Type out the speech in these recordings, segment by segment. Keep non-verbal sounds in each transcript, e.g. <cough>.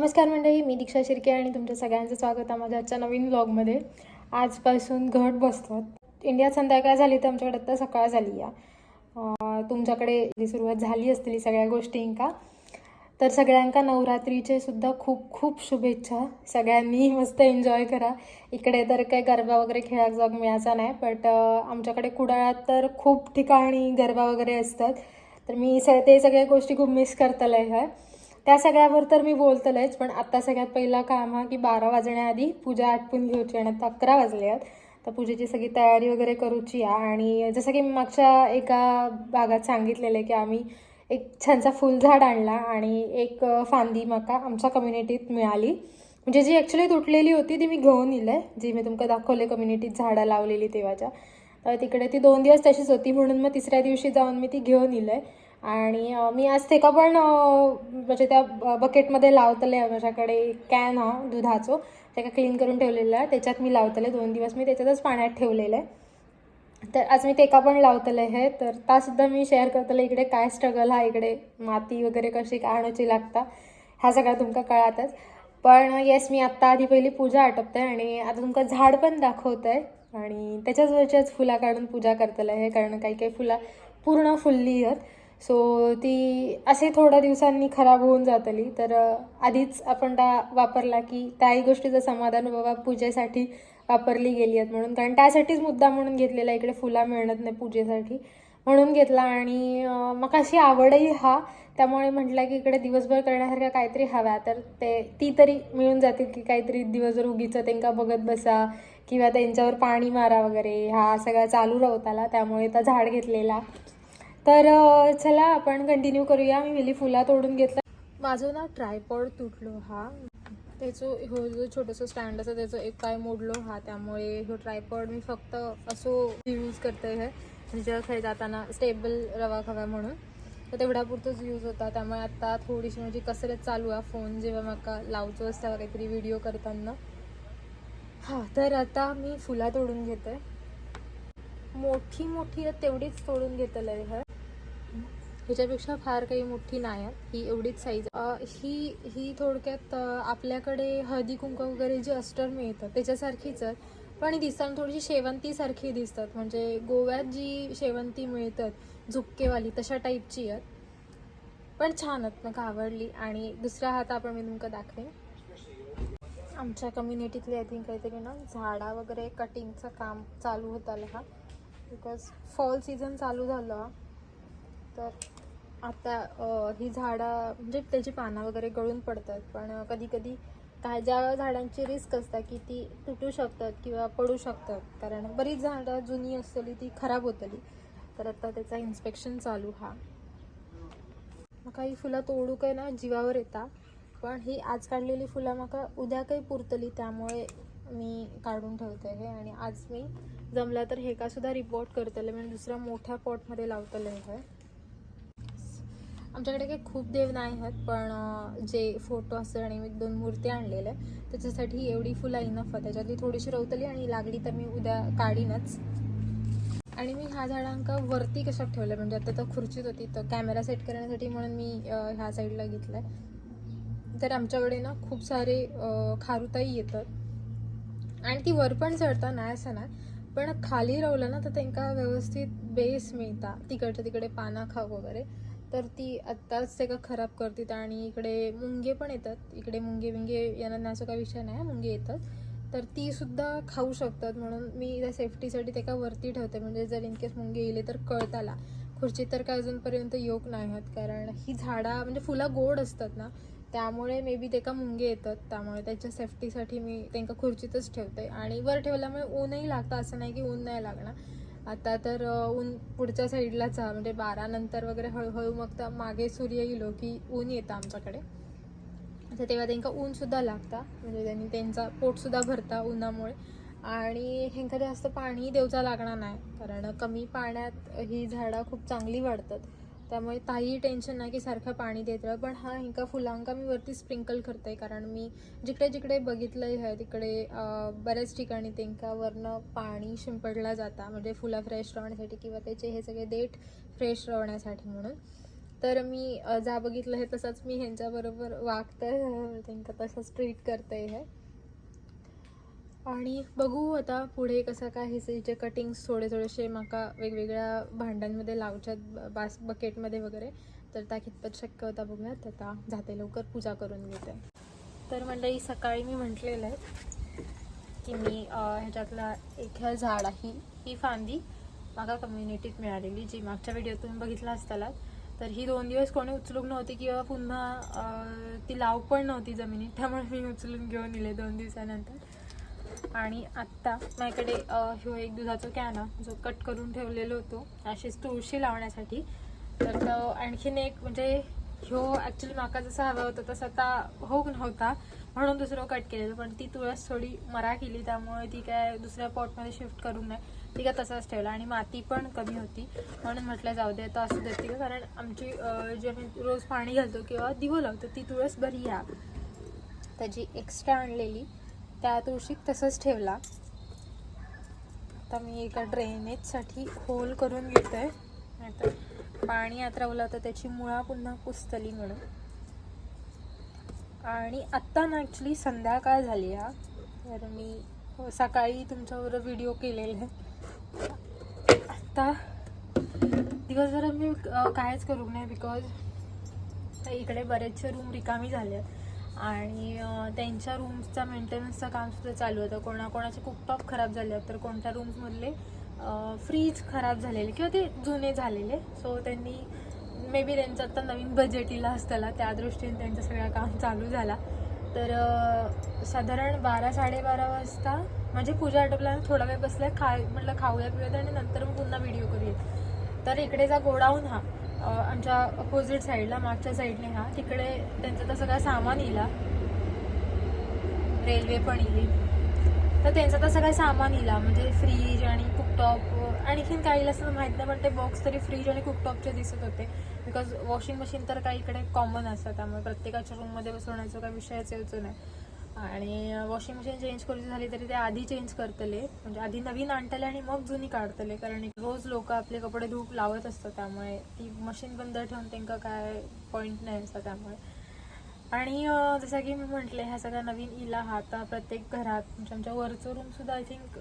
नमस्कार मंडळी मी दीक्षा शिर्के आणि तुमच्या सगळ्यांचं स्वागत आहे माझ्या आजच्या नवीन ब्लॉगमध्ये आजपासून घट बसतात इंडियात संध्याकाळ झाली तर आमच्याकडे आत्ता सकाळ झाली या तुमच्याकडे सुरुवात झाली असतील सगळ्या गोष्टींका. तर सगळ्यांका नवरात्रीचे सुद्धा खूप खूप शुभेच्छा. सगळ्यांनी मस्त एन्जॉय करा. इकडे तर काही गरबा वगैरे खेळाक जाग मिळायचा नाही बट आमच्याकडे कुडाळात तर खूप ठिकाणी गरबा वगैरे असतात. तर मी स ते सगळ्या गोष्टी खूप मिस करतलं आहे त्या सगळ्यावर तर मी बोलतलंयच पण आता सगळ्यात पहिला काम हा की बारा वाजण्याआधी पूजा आटपून घेऊची आणि आता अकरा वाजले आहेत. तर पूजेची सगळी तयारी वगैरे करूची आहे आणि जसं की मागच्या एका भागात सांगितलेलं आहे की आम्ही एक छानसा फुलझाड आणला आणि एक फांदी मका आमच्या कम्युनिटीत मिळाली. म्हणजे जी ॲक्च्युली तुटलेली होती ती मी घेऊन इलंय जी मी तुमका दाखवले कम्युनिटीत झाडं लावलेली तेव्हाच्या. तर तिकडे ती दोन दिवस तशीच होती म्हणून मग तिसऱ्या दिवशी जाऊन मी ती घेऊन इलंय आणि मी आज ते का पण म्हणजे त्या ब- बकेटमध्ये लावतले माझ्याकडे कॅन हा दुधाचो. का क्लीन करून ठेवलेलं आहे. त्याच्यात मी लावतले दोन दिवस मी त्याच्यातच पाण्यात ठेवलेलं आहे. तर आज मी ते का पण लावतले आहे. तर तासुद्धा मी शेअर करतले इकडे काय स्ट्रगल हा इकडे माती वगैरे कशी आणायची लागता ह्या सगळ्या तुमका कळातच. पण येस मी आत्ता आधी पहिली पूजा आटपते आणि आता तुमका झाड पण दाखवत. आहे आणि त्याच्याच वरच्याच फुला काढून पूजा करतले आहे. कारण काही काही फुला पूर्ण फुलली आहेत. सो ती असे थोड्या दिवसांनी खराब होऊन जातली तर आधीच आपण त्या वापरला की त्याही गोष्टीचं समाधान बाबा पूजेसाठी वापरली गेली आहेत म्हणून. कारण त्यासाठीच मुद्दा म्हणून घेतलेला इकडे फुला मिळत नाही पूजेसाठी म्हणून घेतला. आणि मग अशी आवडही हा. त्यामुळे म्हटलं की इकडे दिवसभर करण्यासारख्या काहीतरी हव्या तर ते ती तरी मिळून जातील की काहीतरी दिवसभर उगीचं त्यांना बघत बसा किंवा त्यांच्यावर पाणी मारा वगैरे. हा सगळा चालू राहताला त्यामुळे तर झाड घेतलेला. तर चला आपण कंटिन्यू करूया. मी वेली फुला तोडून घेतला. माझं ना ट्रायपॉड तुटलो हा. त्याचं हो जो छोटंसं स्टँड असं त्याचं एक काय मोडलो हा. त्यामुळे हो ट्रायपॉड मी फक्त असो यूज करते आहे म्हणजे खाली जाताना स्टेबल रवा खवा म्हणून. तर तेवढ्यापुरतोच यूज होता. त्यामुळे आता थोडीशी माझी कसरत चालू आहे. फोन जेव्हा म्हाका लावचो असता काहीतरी व्हिडिओ करताना. हां तर आता मी फुला तोडून घेते. मोठी मोठी तेवढीच तोडून घेतलं आहे ह्याच्यापेक्षा फार काही मोठी नाही आहे. ही एवढीच साईज ही ही थोडक्यात आपल्याकडे हळदी कुंकू वगैरे जे अस्टर मिळतं त्याच्यासारखीच आहे. पण दिसताना थोडीशी शेवंतीसारखी दिसतात. म्हणजे गोव्यात जी शेवंती मिळतात झुपकेवाली तशा टाईपची आहेत. पण छान आहेत मग आवडली. आणि दुसरा हात आपण मी तुमका दाखवेन. आमच्या कम्युनिटीतले आय थिंक काहीतरी ना झाडा वगैरे कटिंगचं काम चालू होतं हा. बिकॉज फॉल सीझन चालू झालं. हा. तर आता ही झाडं म्हणजे त्याची पानं वगैरे गळून पडतात. पण कधी कधी काय ज्या झाडांची रिस्क असतात की ती तुटू शकतात किंवा पडू शकतात. कारण बरीच झाडं जुनी असतली ती खराब होतली. तर आता त्याचा इन्स्पेक्शन चालू हा. काही ही फुलं तोडू काय ना जीवावर येता. पण ही आज काढलेली फुलं म्हाका उद्या काही पुरतली त्यामुळे मी काढून ठेवते हे. आणि आज मी जमला तर हे का सुद्धा रिपोर्ट करतले. म्हणजे दुसऱ्या मोठ्या पॉटमध्ये लावतले हे. आमच्याकडे काही खूप देव नाही आहेत पण जे फोटो असतात आणि मी दोन मूर्ती आणलेल्या त्याच्यासाठी एवढी फुलं इनफ आहे त्याच्यातली थोडीशी रवतली आणि लागली तर मी उद्या काढीनच. आणि मी ह्या झाडांका वरती कशात ठेवलं म्हणजे आता तर खुर्चीत होती तर कॅमेरा सेट करण्यासाठी म्हणून मी ह्या साईडला घेतलंय. तर आमच्याकडे ना खूप सारे खारुताई येतात. आणि ती वर पण चढता नाही असं नाही. पण खाली रवलं ना तर त्यांना व्यवस्थित बेस मिळता. तिकडच्या तिकडे पाना खाऊ वगैरे. तर ती आत्ताच ते का खराब करतात आणि इकडे मुंगे पण येतात. इकडे मुंगे विंगे यांना असं काही विषय नाही मुंगे येतात. तर ती सुद्धा खाऊ शकतात म्हणून मी त्या सेफ्टीसाठी ते का वरती ठेवते. म्हणजे जर इनकेस मुंगे येले तर कळताला. खुर्ची तर काय अजूनपर्यंत योग नाही आहेत कारण ही झाडा म्हणजे फुलं गोड असतात ना त्यामुळे मे बी ते का मुंगे येतात. त्यामुळे त्याच्या सेफ्टीसाठी मी त्यांना खुर्चीतच ठेवते. आणि वर ठेवल्यामुळे ऊनही लागतं. असं नाही की ऊन नाही लागणार. आता तर ऊन पुढच्या साईडलाच म्हणजे बारा नंतर वगैरे हळूहळू मग तर मागे सूर्य येलो की ऊन येतं आमच्याकडे. तर तेव्हा त्यांना ऊनसुद्धा लागता म्हणजे त्यांनी त्यांचा पोटसुद्धा भरता उन्हामुळे. आणि ह्यांका जास्त पाणी देवचा लागणार नाही कारण कमी पाण्यात ही झाडं खूप चांगली वाढतात. त्यामुळे ताही टेन्शन नाही की सारखं पाणी देत राहा पण हा हिंका फुलांका मी वरती स्प्रिंकल करते कारण मी जिकडे जिकडे बघितलं आहे तिकडे बऱ्याच ठिकाणी त्यांका वरनं पाणी शिंपडला जाता. म्हणजे फुलं फ्रेश राहण्यासाठी किंवा त्याचे हे सगळे देठ फ्रेश राहण्यासाठी म्हणून. तर मी जा बघितलं हे तसंच मी ह्यांच्याबरोबर वागतं <laughs> त्यांना तसंच ट्रीट करते हे. आणि बघू आता पुढे कसं काय हे कटिंग्स थोडे थोडेसे माका वेगवेगळ्या भांड्यांमध्ये लावच्यात बास बकेटमध्ये वगैरे तर त्या कितपत शक्य होता बघूयात. आता जाते लवकर पूजा करून घेते. तर मंडळी सकाळी मी म्हटलेलं आहे की मी ह्याच्यातला एक ह्या झाड ही ही फांदी मागा कम्युनिटीत मिळालेली जी मागच्या व्हिडिओत तुम्ही बघितला असतालात तर ही दोन दिवस कोणी उचलूक नव्हती किंवा पुन्हा ती लाव पण नव्हती जमिनीत त्यामुळे मी उचलून घेऊन दिले दोन दिवसानंतर. आणि आत्ता माझ्याकडे ह्यो एक दुधाचा कॅन आहे, जो कट करून ठेवलेलो होतो. अशीच तुळशी लावण्यासाठी. तर तो आणखीन एक म्हणजे ह्यो ॲक्च्युली माका जसा हवा होता तसा आता होऊ नव्हता म्हणून दुसरं कट केलेलं. पण ती तुळस थोडी मरा केली त्यामुळे ती काय दुसऱ्या पॉटमध्ये शिफ्ट करू नये ती काय तसाच ठेवला आणि माती पण कमी होती. म्हणून म्हटलं जाऊ दे तर असू देतील कारण आमची जे आम्ही रोज पाणी घालतो किंवा दिवं लावतो ती तुळस बरी या त्याची एक्स्ट्रा आणलेली. त्या तुळशीक तसंच ठेवला. आता मी एका ड्रेनेजसाठी होल करून घेतोय. नाहीतर पाणी आत्रवलं तर त्याची मुळा पुन्हा कुसतली म्हणून. आणि आत्ता ना ॲक्च्युली संध्याकाळ झाली हा. तर मी सकाळी तुमच्याबरोबर व्हिडिओ केलेले. आत्ता दिवसभरात मी कायच करू नाही बिकॉज इकडे बरेचसे रूम रिकामी झाले आहेत आणि त्यांच्या रूम्सचा मेंटेनन्सचं कामसुद्धा चालू होतं. कोणाकोणाचे कुकटॉप खराब झाले आहेत तर कोणत्या रूम्समधले फ्रीज खराब झालेले किंवा ते जुने झालेले. सो त्यांनी मे बी त्यांचं आत्ता नवीन बजेट इला असताना त्या दृष्टीने त्यांचं सगळं काम चालू झाला. तर साधारण बारा साडेबारा वाजता म्हणजे पूजा आटोपला थोडा वेळ बसल्या खा म्हटलं खाऊया पिऊयात आणि नंतर मग पुन्हा व्हिडिओ करूया. तर इकडेचा गोडाऊन हा. आमच्या अपोजिट साईडला मागच्या साईडने हा. तिकडे त्यांचं तर सगळं सामान इला रेल्वे पण इली तर त्यांचं तर सगळं सामान इला म्हणजे फ्रीज आणि कुकटॉप आणखीन काही असं माहीत नाही पण ते बॉक्स तरी फ्रीज आणि कुकटॉपचे दिसत होते. बिकॉज वॉशिंग मशीन तर काही इकडे कॉमन असतं त्यामुळे प्रत्येकाच्या रूममध्ये बसवण्याचा काही विषयाच यायचं नाही. आणि वॉशिंग मशीन चेंज करायची झाली तरी ते आधी चेंज करतले. म्हणजे आधी नवीन आणतले आणि मग जुनी काढतले. कारण रोज लोक आपले कपडे धूप लावत असतात त्यामुळे. ती मशीन बंद ठेवून त्यांना काय पॉईंट नाही असतं त्यामुळे. आणि जसं की मी म्हटले ह्या सगळ्या नवीन इला हा आता प्रत्येक घरात म्हणजे आमच्या वरचं रूम सुद्धा आय थिंक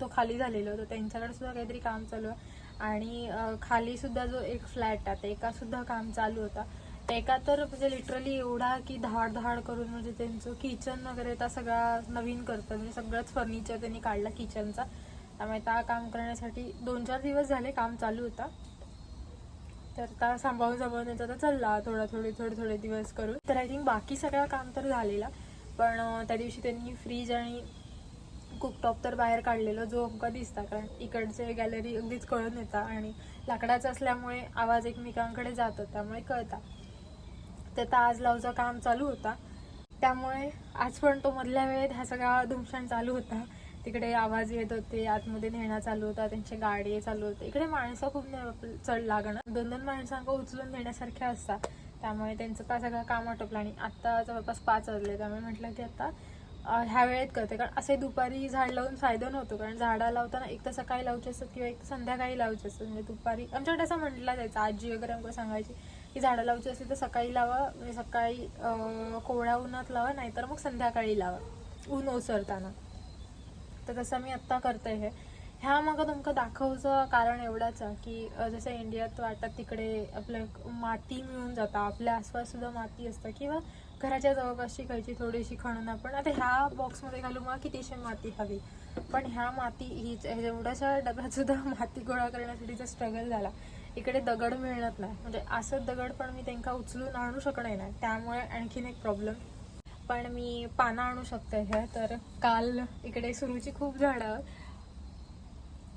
तो खाली झालेला होता. त्यांच्याकडे सुद्धा काहीतरी काम चालू आहे. आणि खाली सुद्धा जो एक फ्लॅट आहे एका सुद्धा काम चालू होता. एका तर म्हणजे लिटरली एवढा की धाड धाड करून म्हणजे त्यांचं किचन वगैरे तर सगळा नवीन करतं म्हणजे सगळंच फर्निचर त्यांनी काढला किचनचा त्यामुळे त्या काम करण्यासाठी दोन चार दिवस झाले काम चालू होता. तर त्या सांभाळून सांभाळून त्यांचा तर चालला थोडा थोडे थोडे थोडे दिवस करून. तर आय थिंक बाकी सगळं काम तर झालेला. पण त्या दिवशी त्यांनी फ्रीज आणि कुकटॉप तर बाहेर काढलेलं जो अमका दिसता. कारण इकडचे गॅलरी अगदीच कळून येता आणि लाकडाचं असल्यामुळे आवाज एकमेकांकडे जातो त्यामुळे कळता तर ताज लावचा काम चालू होता. त्यामुळे आज पण तो मधल्या वेळेत हा सगळा धुमशान चालू होता. तिकडे आवाज येत होते आतमध्ये नेणं चालू होता त्यांचे गाडी चालू होते. इकडे माणसं खूप चढ लागणं. दोन दोन माणसांक उचलून नेण्यासारख्या असतात. त्यामुळे त्यांचं का सगळं काम आटोपलं आणि आत्ता जवळपास पाच वाजले. त्यामुळे म्हटलं की आता ह्या वेळेत करते. कारण असे दुपारी झाड लावून फायदा नव्हतो. कारण झाडं लावताना एक तर सकाळी लावचे असतात किंवा एक संध्याकाळी लावचे असतात. म्हणजे दुपारी आमच्याकडे असं म्हटलं जायचं. आजी वगैरे आमकडे सांगायची की झाडं लावची असेल तर सकाळी लावा म्हणजे सकाळी कोवळ्या उन्हात लावा नाहीतर मग संध्याकाळी लावा ऊन ओसरताना. तर तसं मी आत्ता करते हे. ह्या मग तुमचं दाखवचं कारण एवढंच आहे की जसं इंडियात वाटत तिकडे आपलं माती मिळून जातं आपल्या आसपास सुद्धा माती असतं किंवा घराच्या जवळपासची खायची थोडीशी खणून आपण आता ह्या बॉक्समध्ये घालू मला कितीशी माती हवी. पण ह्या माती ही एवढ्याशा डब्यात सुद्धा माती गोळा करण्यासाठीचा स्ट्रगल झाला इकडे दगड मिळत नाही. म्हणजे असं दगड पण मी त्यांना उचलून आणू शकणार नाही. त्यामुळे आणखीन एक प्रॉब्लेम पण मी पानं आणू शकते हे तर काल इकडे सुरूची खूप झाडं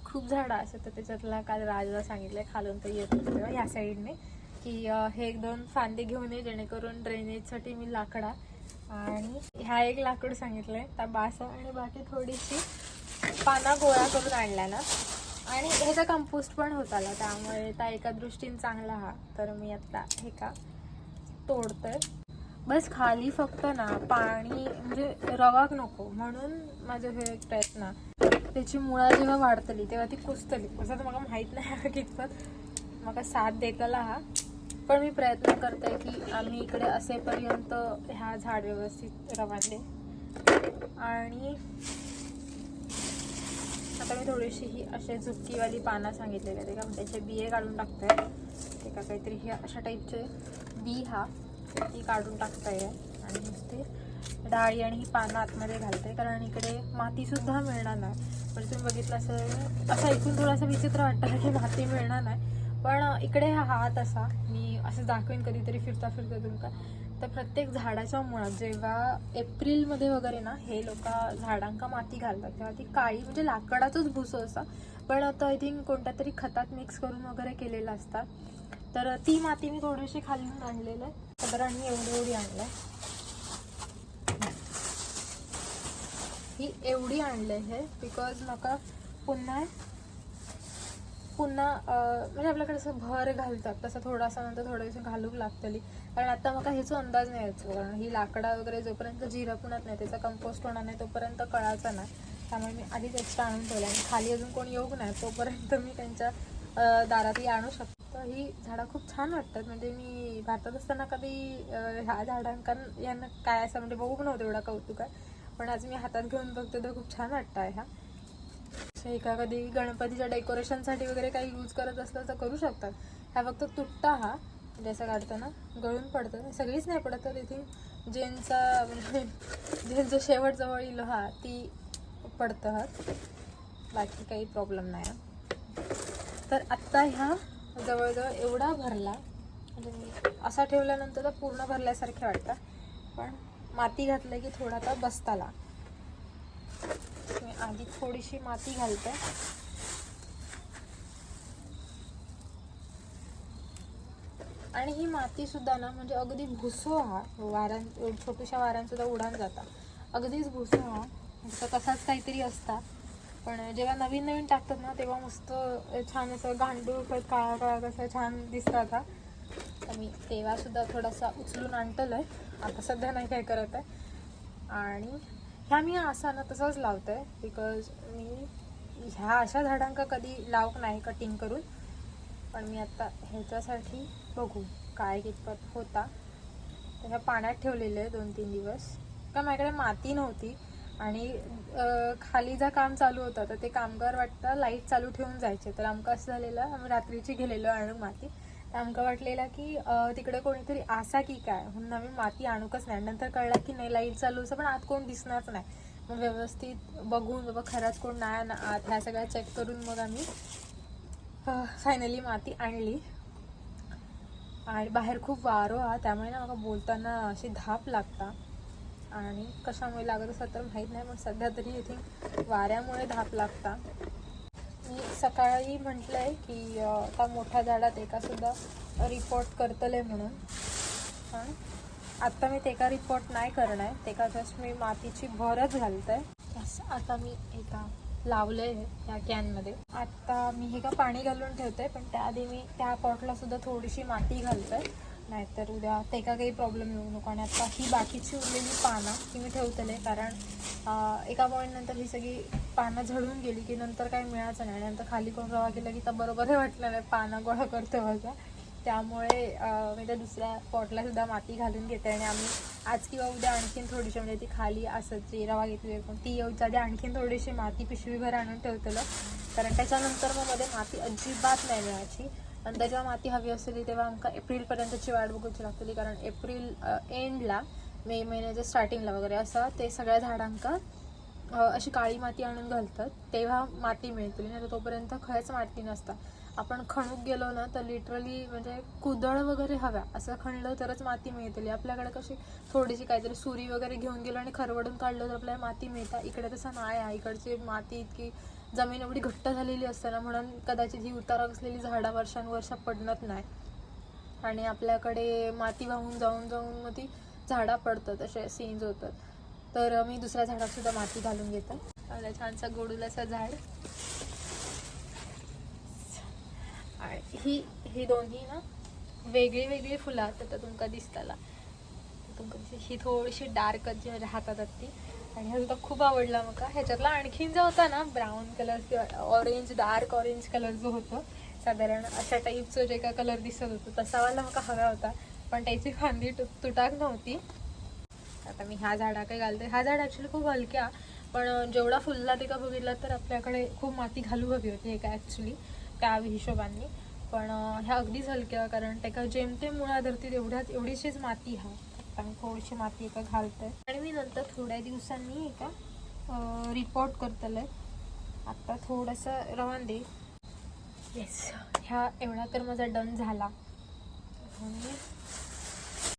खूप झाडं असतात. तर त्याच्यातला काल राजाला सांगितलं खालून तर येत होतं या साईडने की हे एक दोन फांदे घेऊन ये जेणेकरून ड्रेनेजसाठी मी लाकडा. आणि ह्या एक लाकूड सांगितलंय. त्या बासा आणि बाकी थोडीशी पाना गोळा करून आणल्या ना. आणि ह्याचा कंपोस्ट पण होत आला त्यामुळे त्या एका दृष्टीने चांगला हा. तर मी आता हे का तोडतोय. बस खाली फक्त ना पाणी म्हणजे रवाक नको म्हणून माझं हे एक प्रयत्न. त्याची मुळा जेव्हा वाढतली तेव्हा ती कुसतली असं तर मला माहीत नाही हा कितपत. मला साथ देतला हा. पण मी प्रयत्न करते की आम्ही इकडे असेपर्यंत ह्या झाड व्यवस्थित रवानले आणि आता मी थोडीशी ही असे झुपकीवाली पानं सांगितलेली आहे का त्याचे बिये काढून टाकते. ते का काहीतरी हे अशा टाईपचे बी हा ती काढून टाकताय आणि नुसते डाळी आणि ही पानं आतमध्ये घालते. कारण इकडे मातीसुद्धा मिळणार नाही. पण तुम्ही बघितलं असं असं ऐकून थोडंसं विचित्र वाटतं की माती मिळणार नाही. पण इकडे हा हात असा. मी असं दाखवेन कधीतरी फिरता फिरता तुमका. तर प्रत्येक झाडाच्या मुळात जेव्हा एप्रिलमध्ये वगैरे ना हे लोक झाडांका माती घालतात तेव्हा ती काळी म्हणजे लाकडाचाच भुसो असा. पण आता आय थिंक कोणत्या तरी खतात मिक्स करून वगैरे केलेलं असतात. तर ती माती मी थोडीशी खालून आणलेलं आहे. साधारण एवढी एवढी आणलं ही एवढी आणले हे बिकॉज नका पुन्हा पुन्हा म्हणजे आपल्याकडे असं भर घालतात तसं थोडासा नंतर थोडंसं घालूक लागतली. कारण आता मला ह्याचो अंदाज नाही यायचो कारण ही लाकडा वगैरे जोपर्यंत जिरपणत नाही त्याचा कंपोस्ट होणार नाही तोपर्यंत कळायचा नाही. त्यामुळे मी आधीच एक्स्ट्रा आणून ठेवलं आणि खाली अजून कोणी येऊ नाही तोपर्यंत मी त्यांच्या दारातही दारात आणू शकतो. तर ही झाडं खूप छान वाटतात. म्हणजे मी भारतात असताना कधी ह्या झाडांका यांना काय असं म्हणजे बघू नव्हतं एवढा कौतुक आहे. पण आज मी हातात घेऊन बघते तर खूप छान वाटतं आहे ह्या एका कधी गणपतीच्या डेकोरेशनसाठी वगैरे काही यूज करत असलं तर करू शकतात. हा फक्त तुटता हा म्हणजे असं काढताना गळून पडतं. सगळीच नाही पडत तर इथे जेनचा म्हणजे जेनचं शेवट जवळ येईल हा ती पडतं हा. बाकी काही प्रॉब्लेम नाही तर आत्ता ह्या जवळजवळ एवढा भरला म्हणजे असा ठेवल्यानंतर तर पूर्ण भरल्यासारखे वाटतं. पण माती घातलं की थोडा तर बसताला. आधी थोडीशी माती घालते. आणि ही माती सुद्धा ना म्हणजे अगदी भुसो हा वारां छोट्याशा वारांसुद्धा उडान जाता. अगदीच भुसो हा नुसतं तसाच काहीतरी असता पण जेव्हा नवीन नवीन टाकतात ना तेव्हा मस्त छान असं गांडूळ परत काळा काळा कसं छान दिसतात हा तर मी तेव्हासुद्धा थोडासा उचलून आणतलं आहे आता सध्या नाही काय करत आहे. आणि ह्या मी असा ना तसंच लावते बिकॉज मी ह्या अशा झाडांका कधी लावक नाही कटिंग करून. पण मी आता ह्याच्यासाठी बघू काय कितपत होता. तर ह्या पाण्यात ठेवलेले आहे दोन तीन दिवस. का माझ्याकडे माती नव्हती आणि खाली जर काम चालू होतं तर ते कामगार वाटतं लाइट चालू ठेवून जायचे. तर आमकं असं झालेलं आम्ही रात्रीची गेलेलो आणून माती. तर आमका वाटलेला की तिकडे कोणीतरी असा की काय? म्हणून आम्ही माती आणूकच नाही. नंतर कळला की नाही लाइट चालू असं पण आत कोण दिसणारच नाही. मग व्यवस्थित बघून बाबा खरंच कोण नाही ना आत ह्या सगळ्या चेक करून मग आम्ही फायनली माती आणली. आणि बाहेर खूप वारो हा त्यामुळे ना मला बोलताना अशी धाप लागता. आणि कशामुळे लागत असं तर माहीत नाही पण सध्या तरी इथे वाऱ्यामुळे धाप लागता. मी सकाळी म्हटलंय की आता मोठ्या झाडात एका सुद्धा रिपोर्ट करतले म्हणून. पण आत्ता मी तेका रिपोर्ट नाही करणार तेका जस्ट मी मातीची भरच घालते आता मी एका लावलंय या कॅनमध्ये. आता मी हे का पाणी घालून ठेवते पण त्याआधी मी त्या पॉटला सुद्धा थोडीशी माती घालते नाहीतर उद्या ते का काही प्रॉब्लेम येऊ नको. आणि आता ही बाकीची उरलेली पानं ती मी ठेवतले कारण एका पॉईंटनंतर ही सगळी पानं झडून गेली की नंतर काही मिळायचं नाही. आणि नंतर खाली कोण रवा केलं की तर बरोबर हे वाटलं नाही पानं गोळा करतो माझा. त्यामुळे मी त्या दुसऱ्या पॉटला सुद्धा माती घालून घेते आणि आम्ही आज किंवा उद्या आणखीन थोडीशी म्हणजे ती खाली असं जी रवा घेतली पण ती येऊच्या आधी आणखीन थोडीशी माती पिशवीभर आणून ठेवतलं. कारण त्याच्यानंतर मग मध्ये माती अजिबात नाही मिळायची. आणि त्याच्या माती हवी असली तेव्हा आमकां एप्रिलपर्यंतची वाट बघूची लागतली. कारण एप्रिल एंडला मे महिन्याच्या स्टार्टिंगला वगैरे असं ते सगळ्या झाडांका अशी काळी माती आणून घालतात. तेव्हा माती मिळतली. नाही तर तोपर्यंत खरंच माती नसता. आपण खणूक गेलो ना तर लिटरली म्हणजे कुदळ वगैरे हव्या. असं खणलं तरच माती मिळतली. आपल्याकडे कशी थोडीशी काहीतरी सुरी वगैरे घेऊन गेलो आणि खरवडून काढलं तर आपल्याला माती मिळतात इकडे तसं नाही आहे. इकडची माती इतकी जमीन एवढी घट्ट झालेली असते ना म्हणून कदाचित ही उतारा असलेली झाडं वर्षानुवर्ष पडणत नाही. आणि आपल्याकडे माती वाहून जाऊन जाऊन मग ती झाडा पडतात असे सीन्स होतात. तर मी दुसऱ्या झाडात सुद्धा माती घालून घेते. आलं छानसा गोडूलाचं झाड. आणि ही ही दोन्ही ना वेगळी वेगळी फुलं असतात तुमका दिसताला. तुमका ही थोडीशी डार्क जी राहतात हातात ती. आणि हा सुद्धा खूप आवडला मका ह्याच्यातला आणखीन जो होता ना ब्राऊन कलर किंवा ऑरेंज डार्क ऑरेंज कलर जो होतो साधारण अशा टाईपचं जे काय कलर दिसत होतं तसावाला मला हवा होता. पण त्याची फांदी तु तुटाक नव्हती. आता मी ह्या झाडाकडे घालते? हा झाड ॲक्च्युली खूप हलक्या पण जेवढा फुलला ते का बघितला तर आपल्याकडे खूप माती घालू हवी होती एका ॲक्च्युली त्या हिशोबाने. पण ह्या अगदीच हलक्या कारण त्याका जेमतेम मुळा धरतील एवढ्याच एवढीशीच माती हा. मी थोडीशी माती एका घालते आणि मी नंतर थोड्या दिवसांनी एका रिपोर्ट करतले आता थोडंसं रवान दे. येस ह्या एवढा तर माझा डन झाला.